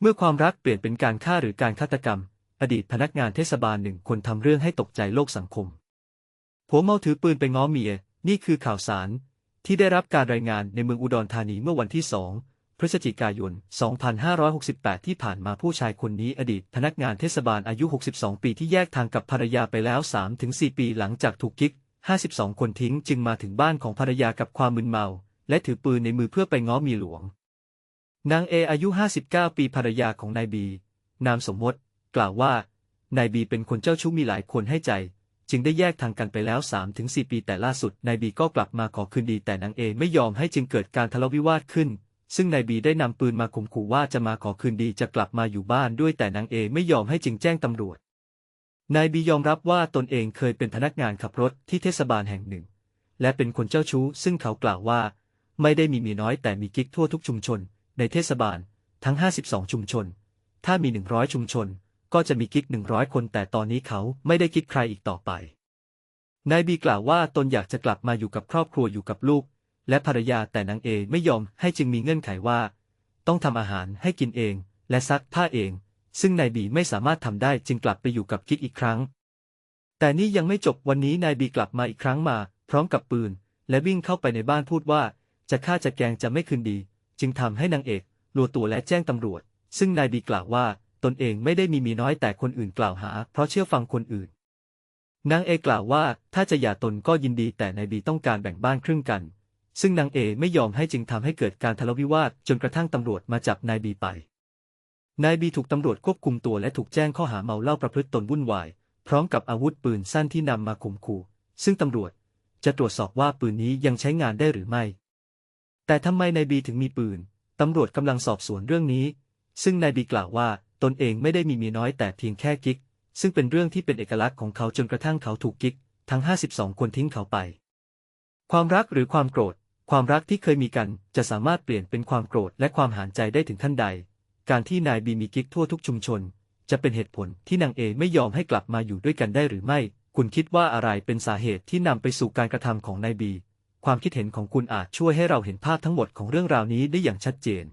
เมื่อความรักเปลี่ยนเป็นการฆ่าหรือการฆาตกรรม อดีตพนักงานเทศบาลหนึ่งคนทำเรื่องให้ตกใจโลกสังคมผัวเมาถือปืนไปง้อเมีย นี่คือข่าวสาร ที่ได้รับการรายงานในเมืองอุดรธานีเมื่อวันที่2พฤศจิกายน 2568 ที่ผ่านมาผู้ชายคนนี้อดีตพนักงานเทศบาลอายุ 62 ปีที่แยกทางกับภรรยาไปแล้ว 3-4 ปีหลังจากถูกกิ๊ก 52 คนทิ้งจึงมาถึงบ้านของภรรยากับความมึนเมา และถือปืนในมือเพื่อไปง้อเมียหลวง นางเออายุ 59 ปีภรรยาของนายบี นามสมมติ กล่าวว่านายบีเป็นคนเจ้าชู้มีหลายคนให้ใจ จึงได้แยกทางกันไปแล้ว 3-4 ปีแต่ล่าสุดนายบีก็กลับมาขอคืนดีแต่นางเอไม่ยอมให้จึงเกิดการทะเลาะวิวาทขึ้น ซึ่งนายบีได้นำปืนมาข่มขู่ว่าจะมาขอคืนดีจะกลับมาอยู่บ้านด้วยแต่นางเอไม่ยอมให้จึงแจ้งตำรวจนายบียอมรับว่าตนเองเคยเป็นพนักงานขับรถที่เทศบาลแห่งหนึ่ง และเป็นคนเจ้าชู้ซึ่งเขากล่าวว่า ไม่ได้มีเมียน้อยแต่มีกิ๊กทั่วทุกชุมชน ในเทศบาล ทั้ง 52 ชุมชน ถ้ามี 100 ชุมชน ก็จะมีกิ๊ก 100 คน แต่ตอนนี้เขาไม่ได้กิ๊กใครอีกต่อไป นายบีกล่าวว่าตนอยากจะกลับมาอยู่กับครอบครัวอยู่กับลูก และภรรยาแต่นางเอไม่ยอมให้จึงมีเงื่อนไขว่า ต้องทำอาหารให้กินเอง และซักผ้าเอง ซึ่งนายบีไม่สามารถทำได้จึงกลับไปอยู่กับกิ๊กอีกครั้ง แต่นี่ยังไม่จบวันนี้นายบีกลับมาอีกครั้งมา พร้อมกับปืน และวิ่งเข้าไปในบ้านพูดว่าจะฆ่าจะแกงจะไม่คืนดี จึงทำให้นางเอกรัวตัวและแจ้งตำรวจ ซึ่งนายบีกล่าวว่าตนเองไม่ได้มีมีน้อยแต่คนอื่นกล่าวหา เพราะเชื่อฟังคนอื่น นางเอกล่าวว่าถ้าจะหย่าตนก็ยินดีแต่นายบีต้องการแบ่งบ้านครึ่งกัน ซึ่งนางเอไม่ยอมให้จึงทำให้เกิดการทะเลาะวิวาทจนกระทั่งตำรวจมาจับนายบีไป นายบีถูกตำรวจควบคุมตัวและถูกแจ้งข้อหาเมาเหล้าประพฤติตนวุ่นวาย พร้อมกับอาวุธปืนสั้นที่นำมาข่มขู่ ซึ่งตำรวจจะตรวจสอบว่าปืนนี้ยังใช้งานได้หรือไม่ แต่ทำไมนายบีถึงมีปืน ตำรวจกำลังสอบสวนเรื่องนี้ ซึ่งนายบีกล่าวว่าตนเองไม่ได้มีเมียน้อยแต่เพียงแค่กิ๊ก ซึ่งเป็นเรื่องที่เป็นเอกลักษณ์ของเขาจนกระทั่งเขาถูกกิ๊ก ทั้ง 52 คนทิ้งเขาไป ความรักหรือความโกรธ ความรักที่เคยมีกันจะสามารถเปลี่ยนเป็นความโกรธและความหานใจได้ถึงขั้นใด การที่นายบีมีกิ๊กทั่วทุกชุมชน จะเป็นเหตุผลที่นางเอไม่ยอมให้กลับมาอยู่ด้วยกันได้หรือไม่ คุณคิดว่าอะไรเป็นสาเหตุที่นำไปสู่การกระทำของนายบี ความคิดเห็นของคุณอาจช่วยให้เราเห็นภาพทั้งหมดของเรื่องราวนี้ได้อย่างชัดเจน